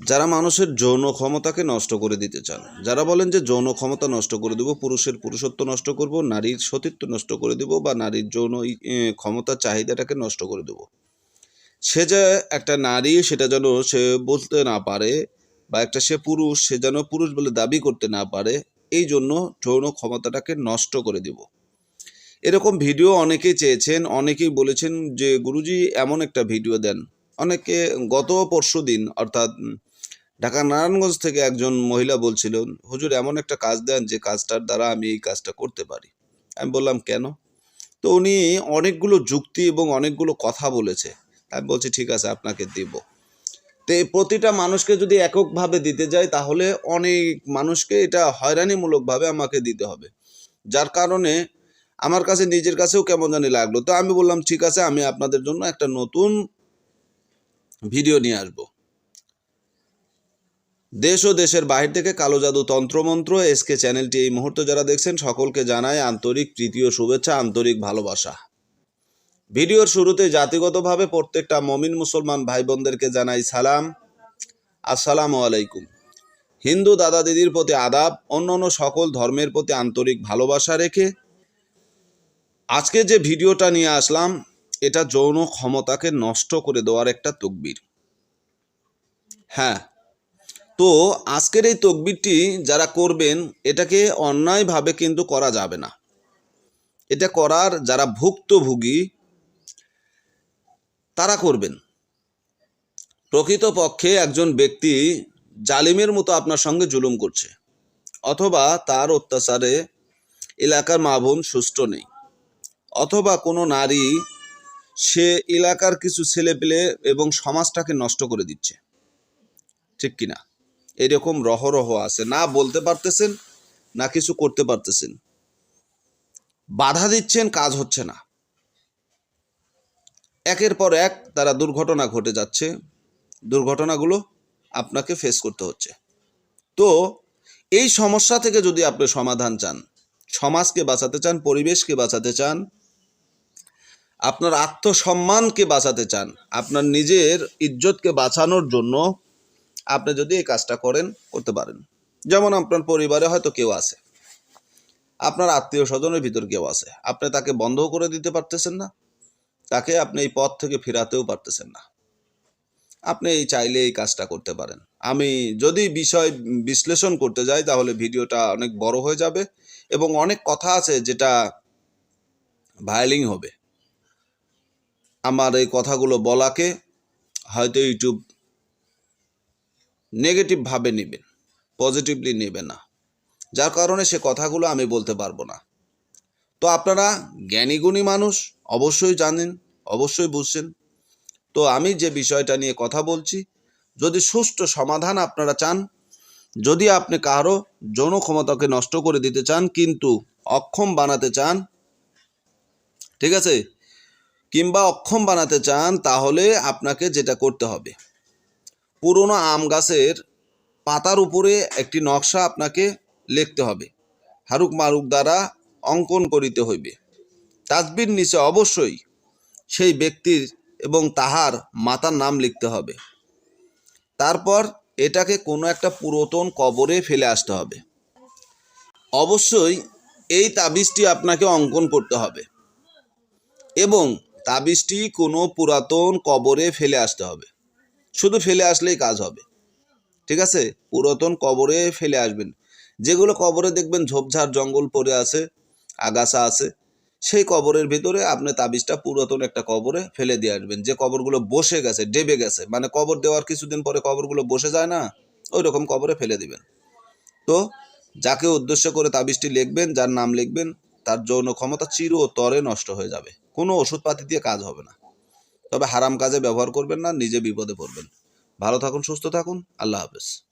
যারা মানুষের যৌন ক্ষমতাকে নষ্ট করে দিতে চান, যারা বলেন যে যৌন ক্ষমতা নষ্ট করে দেব, পুরুষের পুরুষত্ব নষ্ট করব, নারীর সতীত্ব নষ্ট করে দেব বা নারীর যৌন ক্ষমতার চাহিদাটাকে নষ্ট করে দেব। সে যে একটা নারী, সেটা যেন সে বলতে না পারে বা একটা সে পুরুষ, সে যেন পুরুষ বলে দাবি করতে না পারে, এই জন্য যৌন ক্ষমতাটাকে নষ্ট করে দেব। এরকম ভিডিও অনেকেই চেয়েছেন, অনেকেই বলেছেন যে, গুরুজি, এমন একটা ভিডিও দেন। অনেকে গত পরশু দিন, অর্থাৎ ঢাকা নারায়ণগঞ্জ থেকে একজন মহিলা বলছিলেন হুজুর, এমন একটা কাজ দেন যে কাজটার দ্বারা আমি এই কাজটা করতে পারি। আমি বললাম, কেন? তো উনি অনেকগুলো যুক্তি এবং অনেকগুলো কথা বলেছে। আমি বলছি, ঠিক আছে, আপনাকে দিব। তো প্রতিটা মানুষকে যদি এককভাবে দিতে যাই, তাহলে অনেক মানুষকে এটা হয়রানিমূলকভাবে আমাকে দিতে হবে। যার কারণে আমার কাছে, নিজের কাছেও কেমন জানি লাগল। তো আমি বললাম, ঠিক আছে, আমি আপনাদের জন্য একটা নতুন ভিডিও নিয়ে আসব। দেশ ও দেশের বাহির থেকে কালো জাদু তন্ত্রমন্ত্র এসকে চ্যানেলটি এই মুহূর্তে যারা দেখছেন, সকলকে জানায় আন্তরিক তৃতীয় শুভেচ্ছা, আন্তরিক ভালোবাসা। ভিডিওর শুরুতে জাতিগতভাবে প্রত্যেকটা মমিন মুসলমান ভাই বোনদেরকে জানাই সালাম। আসসালামু আলাইকুম। হিন্দু দাদা দিদির প্রতি আদাব, অন্যান্য সকল ধর্মের প্রতি আন্তরিক ভালোবাসা রেখে আজকে যে ভিডিওটা নিয়ে আসলাম, এটা যৌন ক্ষমতাকে নষ্ট করে দেওয়ার একটা তকবির। হ্যাঁ তো আজকের এই তকবিরটি যারা করবেন, এটাকে অন্যায়ভাবে কিন্তু করা যাবে না। এটা করার যারা ভুক্তভোগী, তারা করবেন। প্রকৃতপক্ষে একজন ব্যক্তি জালিমের মতো আপনার সঙ্গে জুলুম করছে, অথবা তার অত্যাচারে এলাকার মা বোন সুস্থ নেই, অথবা কোনো নারী সে এলাকার কিছু ছেলেপেলে এবং সমাজটাকে নষ্ট করে দিচ্ছে। ঠিক কিনা? এরকম রহরহ আছে। না বলতে পারতেছেন, না কিছু করতে পারতেছেন। বাধা দিচ্ছেন, কাজ হচ্ছে না। একের পর এক তারা দুর্ঘটনা ঘটে যাচ্ছে। দুর্ঘটনাগুলো আপনাকে ফেস করতে হচ্ছে। তো এই সমস্যা থেকে যদি আপনি সমাধান চান, সমাজকে বাঁচাতে চান, পরিবেশকে বাঁচাতে চান, আপনার আত্মসম্মানকে বাঁচাতে চান, আপনার নিজের ইজ্জতকে বাঁচানোর জন্য আপনি যদি এই কাজটা করেন, করতে পারেন। যেমন আপনার পরিবারে হয়তো কেউ আছে। আপনার আত্মীয় স্বজনের ভিতর কেউ আছে। আপনি তাকে বন্ধ করে দিতে পারতেছেন না। তাকে আপনি এই পথ থেকে ফেরাতেও পারতেছেন না। আপনি এই চাইলে এই কাজটা করতে পারেন। আমি যদি বিষয় বিশ্লেষণ করতে যাই, তাহলে ভিডিওটা অনেক বড় হয়ে যাবে এবং অনেক কথা আছে যেটা ভায়োলিং হবে। আমার এই কথাগুলো বলাকে হয়তো ইউটিউব নেগেটিভভাবে নেবেন পজিটিভলি নেবে না। যার কারণে সে কথাগুলো আমি বলতে পারব না। তো আপনারা জ্ঞানীগুণী মানুষ, অবশ্যই জানেন, অবশ্যই বুঝছেন। তো আমি যে বিষয়টা নিয়ে কথা বলছি, যদি সুষ্ঠু সমাধান আপনারা চান, যদি আপনি কারও যৌন ক্ষমতাকে নষ্ট করে দিতে চান, কিন্তু অক্ষম বানাতে চান, ঠিক আছে? কিংবা অক্ষম বানাতে চান, তাহলে আপনাকে যেটা করতে হবে পুরনো আম গাছের পাতার উপরে একটি নকশা আপনাকে লিখতে হবে। হারুক মারুক দ্বারা অঙ্কন করিতে হইবে। তাজবির নিচে অবশ্যই সেই ব্যক্তির এবং তাহার মাতার নাম লিখতে হবে। তারপর এটাকে কোনো একটা পুরাতন কবরে ফেলে আসতে হবে। অবশ্যই এই তাবিজটি আপনাকে অঙ্কন করতে হবে এবং তাবিজটি কোনো পুরাতন কবরে ফেলে আসতে হবে। শুধু ফেলে আসলেই কাজ হবে। ঠিক আছে? পুরাতন কবরে ফেলে আসবেন। যেগুলো কবরে দেখবেন ঝোপঝাড় জঙ্গল পড়ে আছে, আগাছা আছে, সেই কবরের ভিতরে আপনি তাবিজটা পুরাতন একটা কবরে ফেলে দিয়ে আসবেন। যে কবরগুলো বসে গেছে, ডেবে গেছে মানে কবর দেওয়ার কিছুদিন পরে কবরগুলো বসে যায় না ওই রকম কবরে ফেলে দিবেন। তো যাকে উদ্দেশ্য করে তাবিজটি লিখবেন, যার নাম লিখবেন, তার যৌন ক্ষমতা চিরতরে নষ্ট হয়ে যাবে। কোনো ওষুধপাতি দিয়ে কাজ হবে না। তবে হারাম কাজে ব্যবহার করবেন না, নিজে বিপদে পড়বেন। ভালো থাকুন, সুস্থ থাকুন, আল্লাহ হাফেজ।